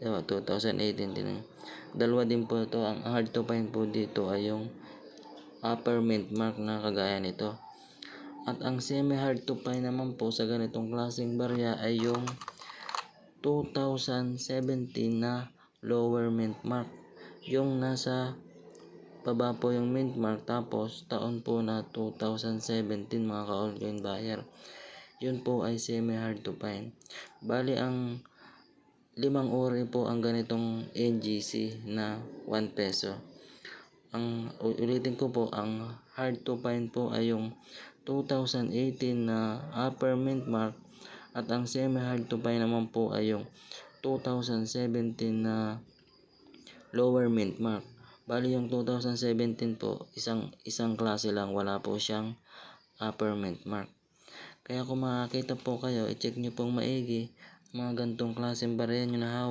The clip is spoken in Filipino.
Diba, 2018 din. Dalawa din po ito. Ang hard to find po dito ay yung upper mint mark na kagaya nito. At ang semi-hard to find naman po sa ganitong klaseng barya ay yung 2017 na lower mint mark. Yung nasa baba po yung mint mark tapos taon po na 2017 mga ka-all coin buyer. Yun po ay semi-hard to find. Bali ang limang uri po ang ganitong NGC na 1 peso. Ang ulitin ko po, ang hard to find po ay yung 2018 na upper mint mark at ang semi-hard to find naman po ay yung 2017 na lower mint mark. Bali yung 2017 po, isang isang klase lang, wala po siyang upper mint mark. Kaya kung makakita po kayo, i-check nyo pong maigi mga gantong klaseng barya nyo na hawak.